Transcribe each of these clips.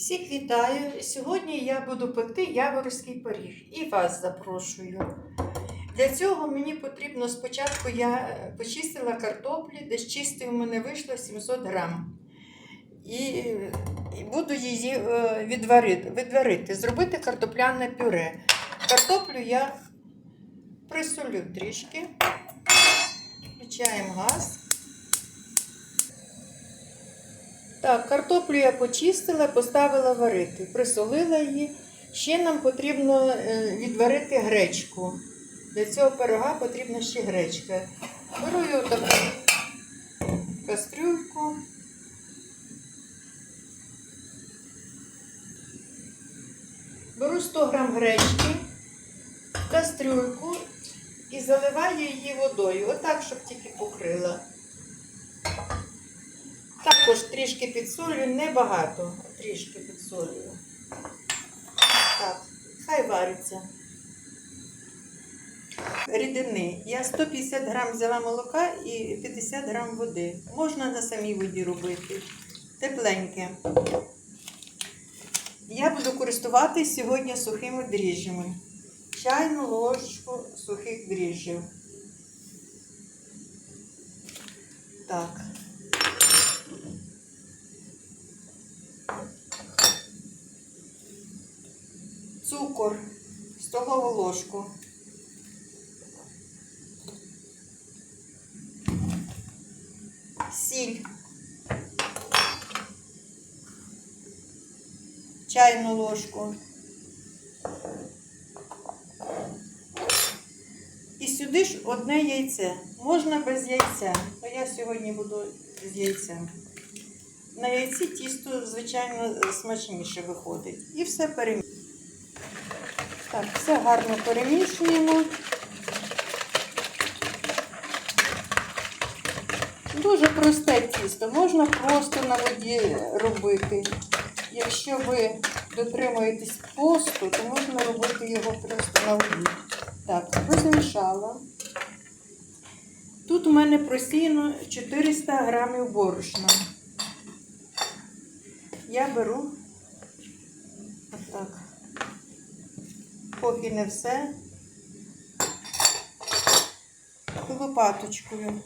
Всіх вітаю! Сьогодні я буду пекти яворський пиріг і вас запрошую. Для цього мені потрібно спочатку я е, почистила картоплі, десь чисти у мене вийшло 700 грам. І, і буду її е, відварити, відварити, зробити картопляне пюре. Картоплю я присолю трішки, включаємо газ. Так, картоплю я почистила, поставила варити, присолила її. Ще нам потрібно е, відварити гречку. Для цього пирога потрібна ще гречка. Беру я таку кастрюльку. Беру 100 грам гречки, кастрюльку і заливаю її водою. Отак, щоб тільки покрила. Також трішки підсолюю, небагато, трішки підсолюю. Так, хай вариться. Рідини. Я 150 грам взяла молока і 50 грам води. Можна на самій воді робити. Тепленьке. Я буду користуватись сьогодні сухими дріжджами. Чайну ложку сухих дріжджів. Так. Цукор, столову ложку. Сіль. Чайну ложку. І сюди ж одне яйце. Можна без яйця, але я сьогодні буду з яйцем. На яйці тісто, звичайно, смачніше виходить. І все перемішуємо. Так, все гарно перемішуємо. Дуже просте тісто, можна просто на воді робити. Якщо ви дотримуєтесь посту, то можна робити його просто на воді. Так, розмішала. Тут у мене просіяно 400 грамів борошна. Я беру поки не все. Лопаточкою.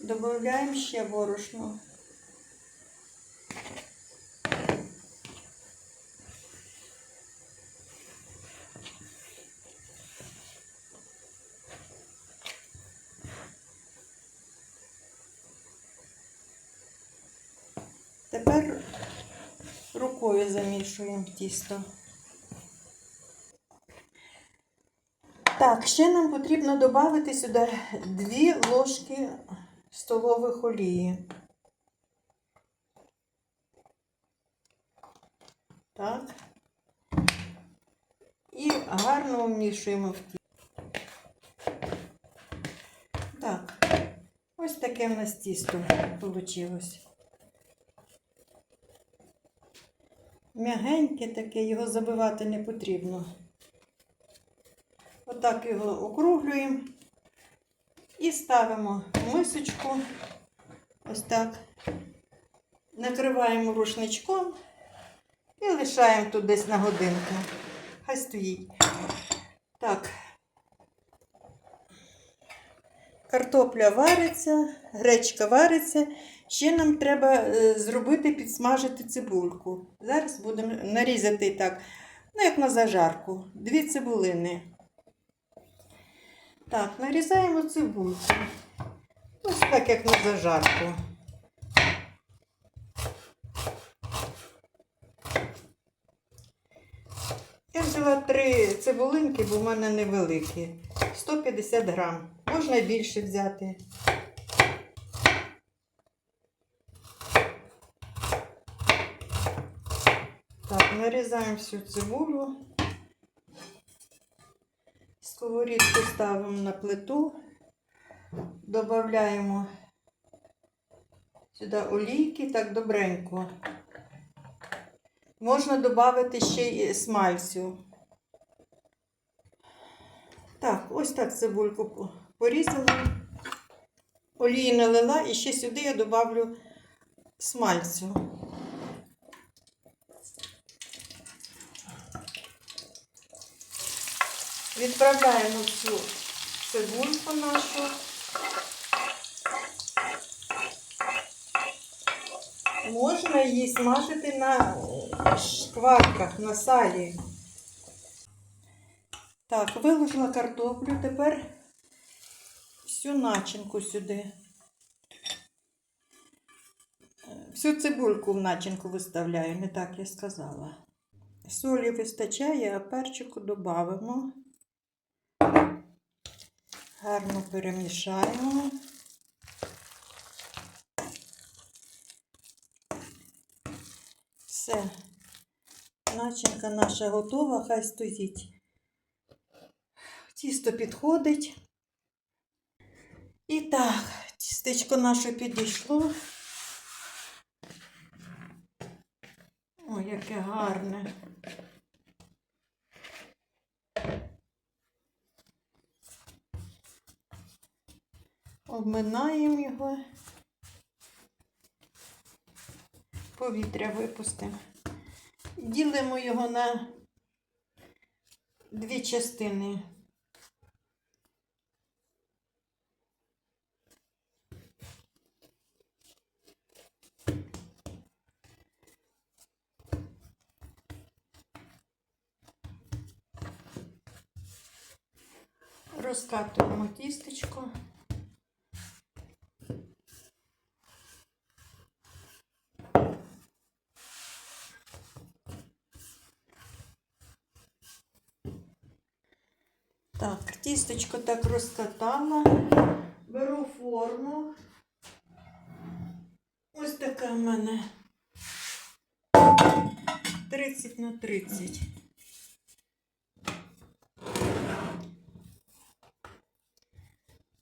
Добавляємо ще борошно. Тепер рукою замішуємо тісто. Так, ще нам потрібно додати сюди 2 ложки столових олії. Так. І гарно вмішуємо в тісто. Так, ось таке в нас тісто вийшло. М'ягеньке таке, його забивати не потрібно. Отак його округлюємо і ставимо в мисочку. Ось так. Накриваємо рушничком і лишаємо тут десь на годинку. Хай стоїть. Так. Картопля вариться, гречка вариться. Ще нам треба е, зробити, підсмажити цибульку. Зараз будемо нарізати так, ну як на зажарку. Дві цибулини. Так, нарізаємо цибульку. Ось так, як на зажарку. Я взяла три цибулинки, бо в мене невеликі. 150 грам. Можна більше взяти. Так, нарізаємо всю цибулю. Сковорідку ставимо на плиту, додаємо Сюди олійки, так добренько. Можна додати ще й смальцю. Так, ось так цибульку по- порізала. Олії налила і ще сюди я добавлю смальцю. Відправляємо цю цибульку нашу. Можна її смажити на шкварках, на салі. Так, виложила картоплю, тепер всю начинку сюди. Всю цибульку в начинку виставляю, не так я сказала. Солі вистачає, а перчику додамо. Гарно перемішаємо. Все. Начинка наша готова, хай стоїть. Тісто підходить. І так, тістечко наше підійшло. Ой, яке гарне. Обминаємо його. Повітря випустимо. Ділимо його на дві частини. Розкатуємо тістечко. Так, тістечко так розкатала. Беру форму. Ось така в мене 30 на 30.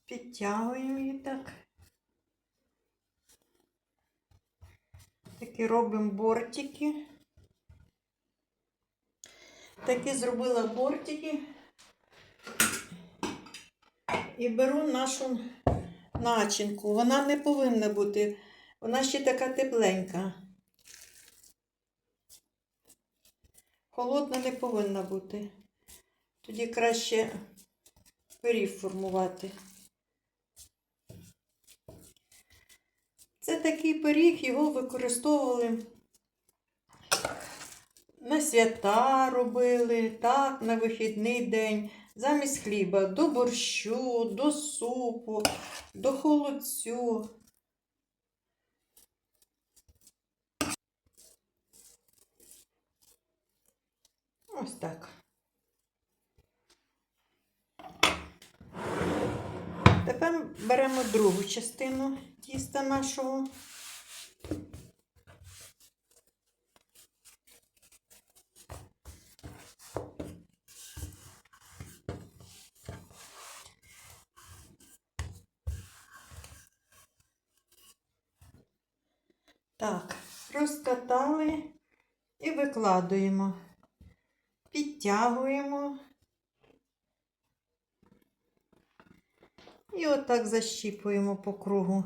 Підтягуємо її так. Такі робимо бортики. Такі зробила бортики. І беру нашу начинку. Вона не повинна бути. Вона ще така тепленька. Холодна не повинна бути. Тоді краще пиріг формувати. Це такий пиріг, його використовували на свята робили, так, на вихідний день, замість хліба, до борщу, до супу, до холодцю. Ось так. Тепер беремо другу частину тіста нашого. Так, розкатали і викладуємо, підтягуємо. І отак защіпуємо по кругу.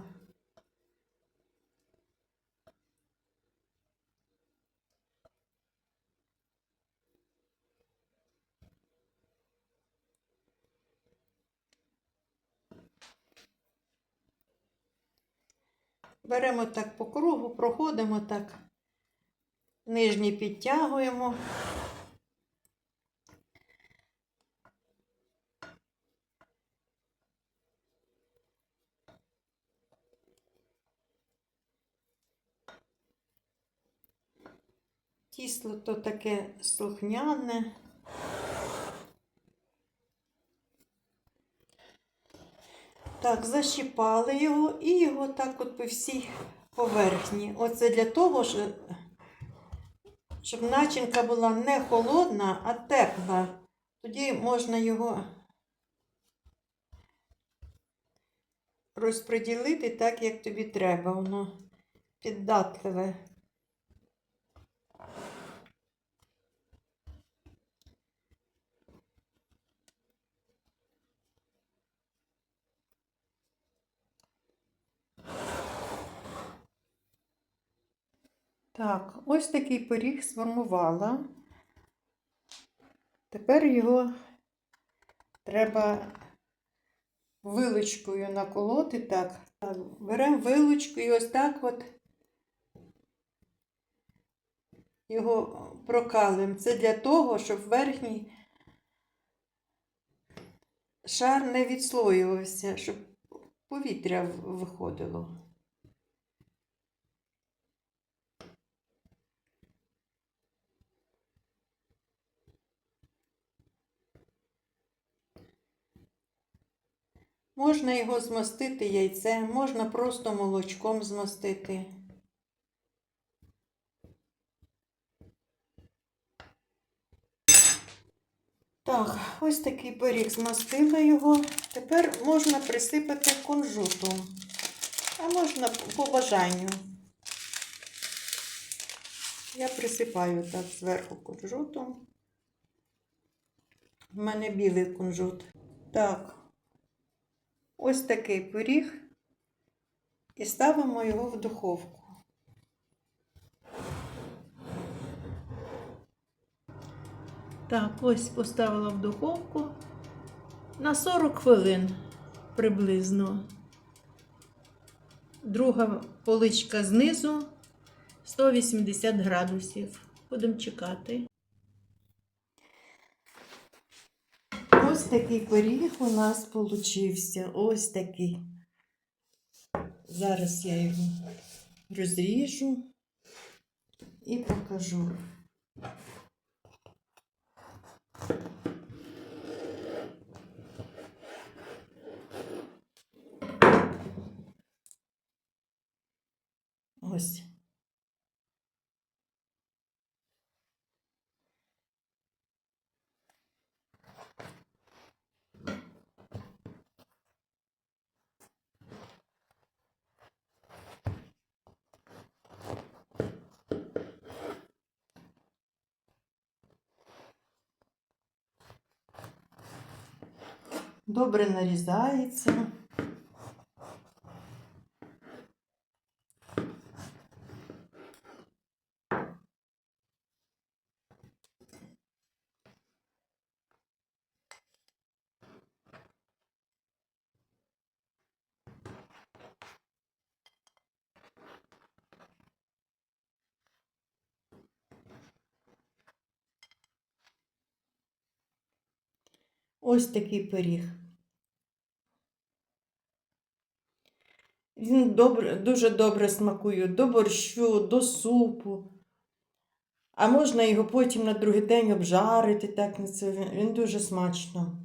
Беремо так по кругу, проходимо так, нижній підтягуємо. Тісло то таке слухняне. Так, защіпали його і його так от по всій поверхні. Оце для того, що- щоб начинка була не холодна, а тепла. Тоді можна його розподілити так, як тобі треба. Воно піддатливе. Так, ось такий пиріг сформувала. Тепер його треба вилочкою наколоти так. Так, Беремо вилочку і ось так от його прокалуємо. Це для того, щоб верхній шар не відслоювався, щоб повітря виходило. Можна його змастити яйцем, можна просто молочком змастити. Так, ось такий пиріг змастила його. Тепер можна присипати кунжутом. А можна по бажанню. Я присипаю так зверху кунжутом. У мене білий кунжут. Так, ось такий пиріг. І ставимо його в духовку. Так, ось поставила в духовку на 40 хвилин приблизно. Друга поличка знизу 180 градусів. Будемо чекати. Ось такий пиріг у нас получився. Ось такий. Зараз я його розріжу і покажу. Ось. Добре нарізається. Ось такий пиріг. Він добре, дуже добре смакує до борщу, до супу. А можна його потім на другий день обжарити, так він дуже смачно.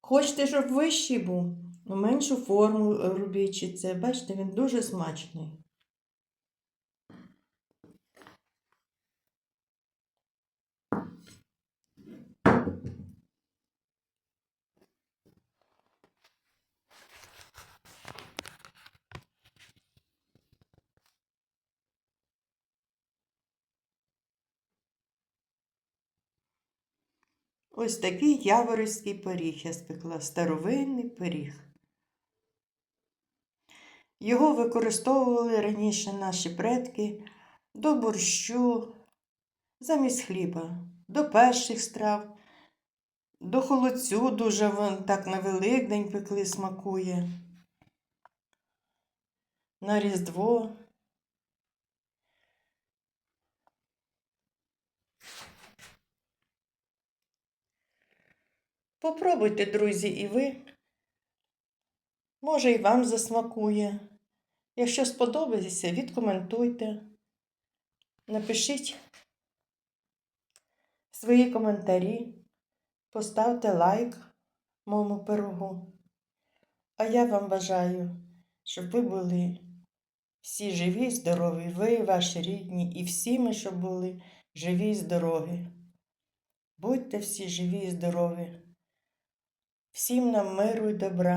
Хочете, щоб вищий був, ну, меншу форму робіть це. Бачите, він дуже смачний. Ось такий яворівський пиріг я спекла, старовинний пиріг. Його використовували раніше наші предки до борщу, замість хліба, до перших страв, до холодцю дуже вон так на Великдень пекли смакує, на Різдво. Попробуйте, друзі, і ви. Може, і вам засмакує. Якщо сподобається, відкоментуйте. Напишіть свої коментарі, поставте лайк моєму пирогу. А я вам бажаю, щоб ви були всі живі, здорові, ви, ваші рідні, і всі ми, щоб були живі і здорові. Будьте всі живі і здорові. Всім нам миру і добра.